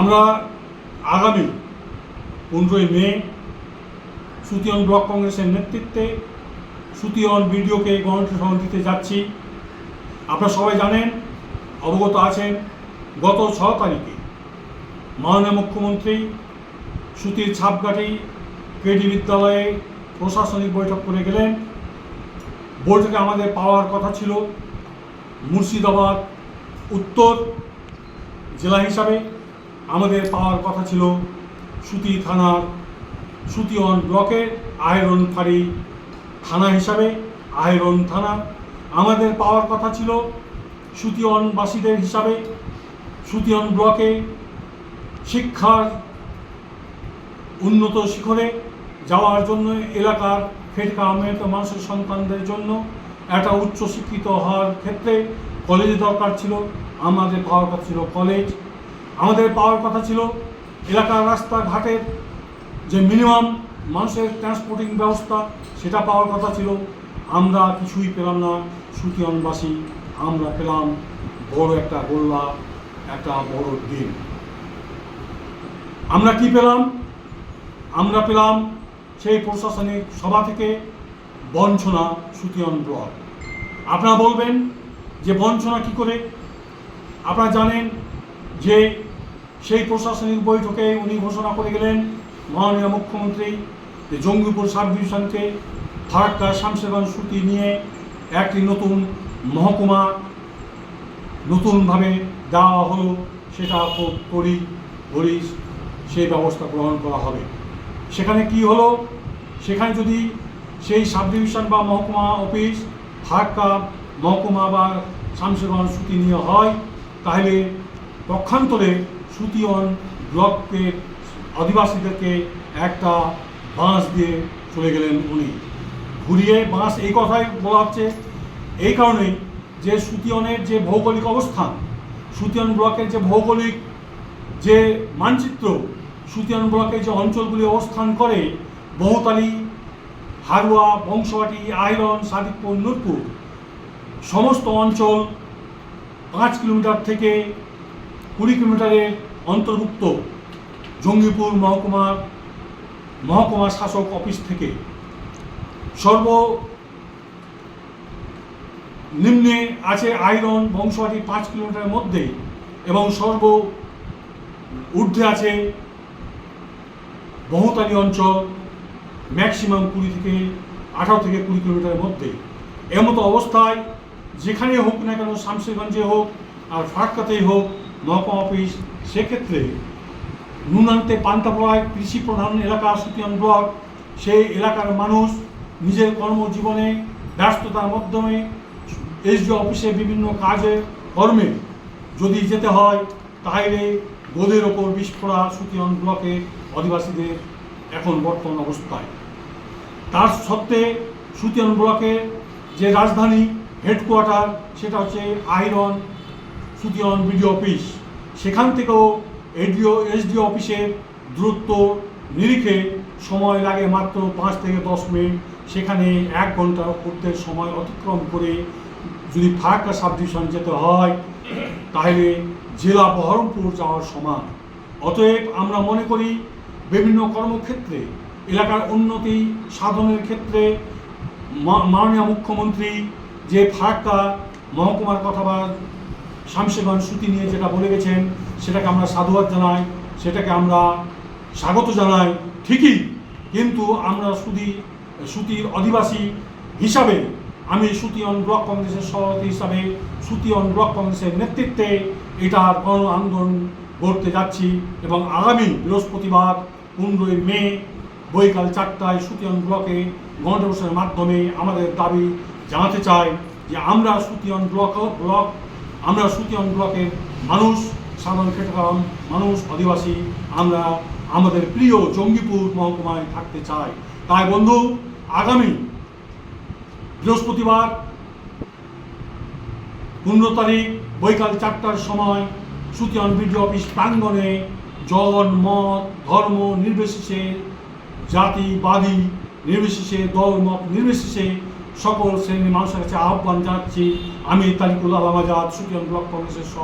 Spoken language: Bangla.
আমরা আগামী পনেরোই মে সুতিয়ন ব্লক কংগ্রেসের নেতৃত্বে সুতিয়ন বিডিওকে গণসভা দিতে যাচ্ছি। আপনারা সবাই জানেন, অবগত আছেন, গত ছ তারিখে মাননীয় মুখ্যমন্ত্রী সুতির ছাপকাঠি কেডি বিদ্যালয়ে প্রশাসনিক বৈঠক করে গেলেন। বৈঠকে আমাদের পাওয়ার কথা ছিল মুর্শিদাবাদ, উত্তর জেলা হিসাবে। আমাদের পাওয়ার কথা ছিল সুতি থানার সুতিয়ন ব্লকের আয়রন ফাঁড়ি থানা হিসাবে আয়রন থানা। আমাদের পাওয়ার কথা ছিল সুতিয়নবাসীদের হিসাবে সুতিয়ন ব্লকে শিক্ষার উন্নত শিখরে যাওয়ার জন্য এলাকার খেটকা মেহনত মানুষের সন্তানদের জন্য একটা উচ্চ শিক্ষিত হওয়ার ক্ষেত্রে কলেজ দরকার ছিল। আমাদের পাওয়ার কথা ছিল কলেজ। আমাদের পাওয়ার কথা ছিল এলাকার রাস্তাঘাটের যে মিনিমাম মানুষের ট্রান্সপোর্টিং ব্যবস্থা, সেটা পাওয়ার কথা ছিল। আমরা কিছুই পেলাম না। সুতিয়নবাসী, আমরা পেলাম বড় একটা গোল্লা, একটা বড় দিন আমরা কি পেলাম? আমরা পেলাম সেই প্রশাসনিক সভা থেকে বঞ্চনা সুতিয়ন ব্লক। আপনারা বলবেন যে বঞ্চনা কি করে? আপনারা জানেন যে সেই প্রশাসনিক বৈঠকে উনি ঘোষণা করে গেলেন, মাননীয় মুখ্যমন্ত্রী, যে জঙ্গিপুর সাব ডিভিশনকে ফারাক্কা শামশেরগঞ্জ সুতি নিয়ে একটি নতুন মহকুমা নতুনভাবে দেওয়া হলো, সেটা করি করি, সেই ব্যবস্থা গ্রহণ করা হবে। সেখানে কি হলো? সেখানে যদি সেই সাব ডিভিশন বা মহকুমা অফিস ফারাক্কা মহকুমা বা শামশেরগঞ্জ সুতি নিয়ে হয়, তাহলে পক্ষান্তরে সুতিয়ন ব্লকের আদিবাসীদেরকে একটা বাঁশ দিয়ে চলে গেলেন উনি। ঘুরিয়ে বাঁশ এই কথাই বলা হচ্ছে। এই কারণেই যে সুতিয়নের যে ভৌগোলিক অবস্থান, সুতিয়ন ব্লকের যে ভৌগোলিক যে মানচিত্র, সুতিয়ন ব্লকে যে অঞ্চলগুলি অবস্থান করে, বহুতালি, হারুয়া, বংশবাটি আয়রন সাদিকপুর, নূরপুর, সমস্ত অঞ্চল পাঁচ কিলোমিটার থেকে কুড়ি কিলোমিটারের অন্তর্ভুক্ত জঙ্গিপুর মহকুমার মহকুমা শাসক অফিস থেকে সর্ব নিম্নে আছে আয়রন বংশবাটি পাঁচ কিলোমিটারের মধ্যে এবং সর্ব ঊর্ধ্বে আছে বহুতালী অঞ্চল ম্যাক্সিমাম কুড়ি থেকে আঠারো থেকে কুড়ি কিলোমিটারের মধ্যে। এমতো অবস্থায় যেখানে হোক না কেন শামশেরগঞ্জে হোক আর ফারাক্কাতেই হোক মহকুমা অফিস সেক্ষেত্রে নুনান্তে পান্তাপড়ায় কৃষি প্রধান এলাকা সুতিয়ান ব্লক, সেই এলাকার মানুষ নিজের কর্মজীবনে ব্যস্ততার মাধ্যমে এসডি অফিসে বিভিন্ন কাজে, কর্মে যদি যেতে হয়, তাহলে গোদের ওপর বিস্ফোরা সুতিয়ান ব্লকে আদিবাসীদের এখন বর্তমান অবস্থায়। তার সত্ত্বে সুতিয়ান ব্লকের যে রাজধানী হেডকোয়ার্টার, সেটা হচ্ছে আইরন সুতিয়ান বিডিও অফিস। সেখান থেকেও এডিও, এসডিও অফিসের দূরত্ব নিরিখে সময় লাগে মাত্র পাঁচ থেকে দশ মিনিট। সেখানে এক ঘণ্টা করতে সময় অতিক্রম করে যদি ফারাক্কা সাব ডিভিশন যেতে হয়, তাহলে জেলা বহরমপুর যাওয়ার সমান। অতএব আমরা মনে করি, বিভিন্ন কর্মক্ষেত্রে, এলাকার উন্নতি সাধনের ক্ষেত্রে মাননীয় মুখ্যমন্ত্রী যে ফারাক্কা মহকুমার কথা বা শামশেরগঞ্জ সুতি নিয়ে যেটা বলে গেছেন, সেটাকে আমরা সাধুবাদ জানাই, সেটাকে আমরা স্বাগত জানাই, ঠিকই। কিন্তু আমরা সুদি সুতির অধিবাসী হিসাবে, আমি সুতিয়ন ব্লক কংগ্রেসের সভাপতি হিসাবে সুতিয়ন ব্লক কংগ্রেসের নেতৃত্বে এটা গণ আন্দোলন করতে যাচ্ছি এবং আগামী বৃহস্পতিবার পনেরোই মে, বৈকাল চারটায় সুতিয়ন ব্লকে গণদিবসের মাধ্যমে আমাদের দাবি জানাতে চাই যে আমরা সুতিয়ন ব্লক ব্লক আমরা সুতিয়ন ব্লকের মানুষ সাধারণ খেটকাম মানুষ, আদিবাসী, আমরা আমাদের প্রিয় জঙ্গিপুর মহকুমায় থাকতে চাই। তাই বন্ধু, আগামী বৃহস্পতিবার পনেরো তারিখ বৈকাল চারটার সময় সুতিয়ান বিডিও অফিস প্রাঙ্গণে জন, মত, ধর্ম নির্বিশেষে জাতিবাদী নির্বিশেষে, দল, মত নির্বিশেষে সকল শ্রেণির মানুষের কাছে আহ্বান জানাচ্ছি। আমি তালিকুল আলামাজাদ সুতিয়ান ব্লক কংগ্রেসের